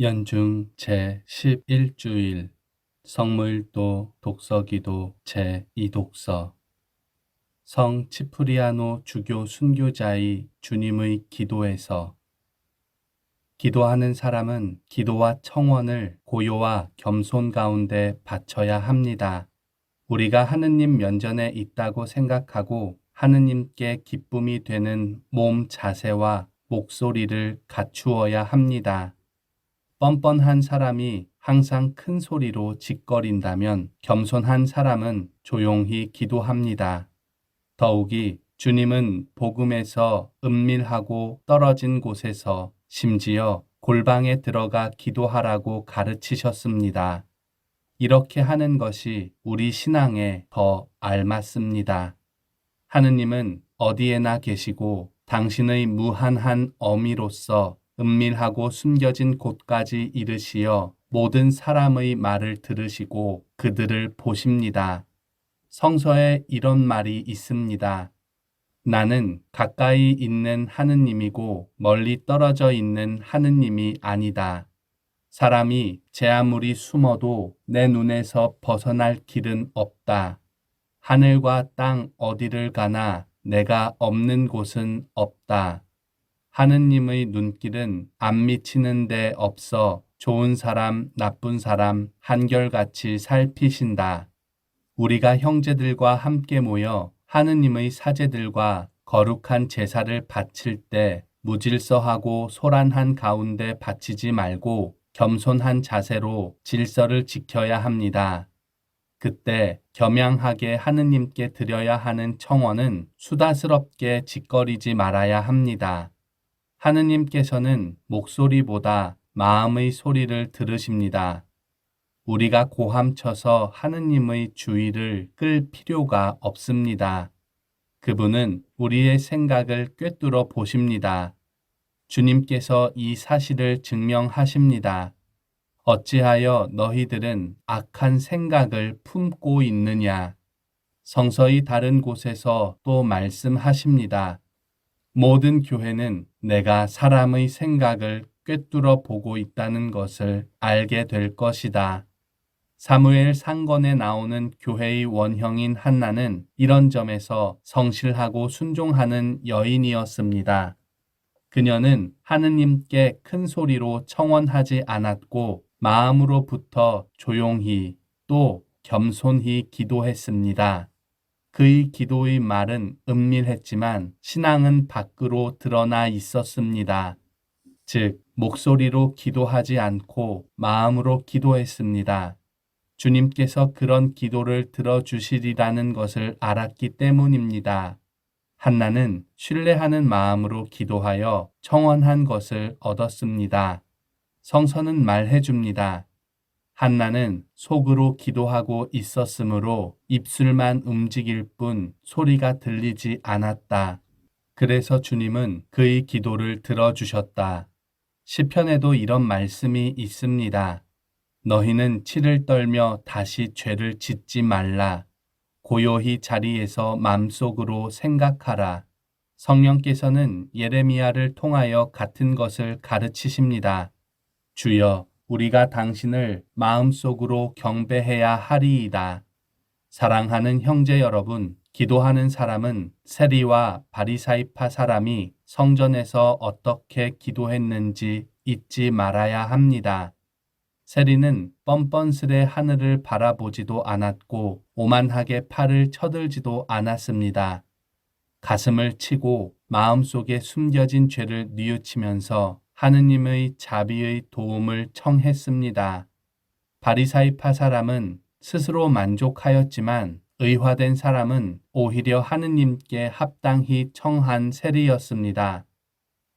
연중 제11주일 성무일도 독서기도 제2독서 성 치프리아노 주교 순교자의 주님의 기도에서 기도하는 사람은 기도와 청원을 고요와 겸손 가운데 바쳐야 합니다. 우리가 하느님 면전에 있다고 생각하고 하느님께 기쁨이 되는 몸 자세와 목소리를 갖추어야 합니다. 뻔뻔한 사람이 항상 큰 소리로 짓거린다면 겸손한 사람은 조용히 기도합니다. 더욱이 주님은 복음에서 은밀하고 떨어진 곳에서 심지어 골방에 들어가 기도하라고 가르치셨습니다. 이렇게 하는 것이 우리 신앙에 더 알맞습니다. 하느님은 어디에나 계시고 당신의 무한한 어미로서 은밀하고 숨겨진 곳까지 이르시어 모든 사람의 말을 들으시고 그들을 보십니다. 성서에 이런 말이 있습니다. 나는 가까이 있는 하느님이고 멀리 떨어져 있는 하느님이 아니다. 사람이 제 아무리 숨어도 내 눈에서 벗어날 길은 없다. 하늘과 땅 어디를 가나 내가 없는 곳은 없다. 하느님의 눈길은 안 미치는 데 없어 좋은 사람, 나쁜 사람 한결같이 살피신다. 우리가 형제들과 함께 모여 하느님의 사제들과 거룩한 제사를 바칠 때 무질서하고 소란한 가운데 바치지 말고 겸손한 자세로 질서를 지켜야 합니다. 그때 겸양하게 하느님께 드려야 하는 청원은 수다스럽게 짓거리지 말아야 합니다. 하느님께서는 목소리보다 마음의 소리를 들으십니다. 우리가 고함쳐서 하느님의 주의를 끌 필요가 없습니다. 그분은 우리의 생각을 꿰뚫어 보십니다. 주님께서 이 사실을 증명하십니다. 어찌하여 너희들은 악한 생각을 품고 있느냐? 성서의 다른 곳에서 또 말씀하십니다. 모든 교회는 내가 사람의 생각을 꿰뚫어 보고 있다는 것을 알게 될 것이다. 사무엘 상건에 나오는 교회의 원형인 한나는 이런 점에서 성실하고 순종하는 여인이었습니다. 그녀는 하느님께 큰 소리로 청원하지 않았고 마음으로부터 조용히 또 겸손히 기도했습니다. 그의 기도의 말은 은밀했지만 신앙은 밖으로 드러나 있었습니다. 즉, 목소리로 기도하지 않고 마음으로 기도했습니다. 주님께서 그런 기도를 들어주시리라는 것을 알았기 때문입니다. 한나는 신뢰하는 마음으로 기도하여 청원한 것을 얻었습니다. 성서는 말해줍니다. 한나는 속으로 기도하고 있었으므로 입술만 움직일 뿐 소리가 들리지 않았다. 그래서 주님은 그의 기도를 들어주셨다. 시편에도 이런 말씀이 있습니다. 너희는 치를 떨며 다시 죄를 짓지 말라. 고요히 자리에서 마음속으로 생각하라. 성령께서는 예레미야를 통하여 같은 것을 가르치십니다. 주여, 우리가 당신을 마음속으로 경배해야 하리이다. 사랑하는 형제 여러분, 기도하는 사람은 세리와 바리사이파 사람이 성전에서 어떻게 기도했는지 잊지 말아야 합니다. 세리는 뻔뻔스레 하늘을 바라보지도 않았고 오만하게 팔을 쳐들지도 않았습니다. 가슴을 치고 마음속에 숨겨진 죄를 뉘우치면서 하느님의 자비의 도움을 청했습니다. 바리사이파 사람은 스스로 만족하였지만 의화된 사람은 오히려 하느님께 합당히 청한 세리였습니다.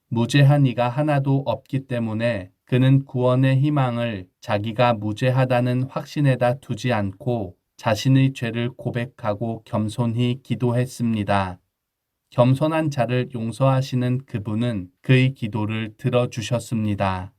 무죄한 이가 하나도 없기 때문에 그는 구원의 희망을 자기가 무죄하다는 확신에다 두지 않고 자신의 죄를 고백하고 겸손히 기도했습니다. 겸손한 자를 용서하시는 그분은 그의 기도를 들어주셨습니다.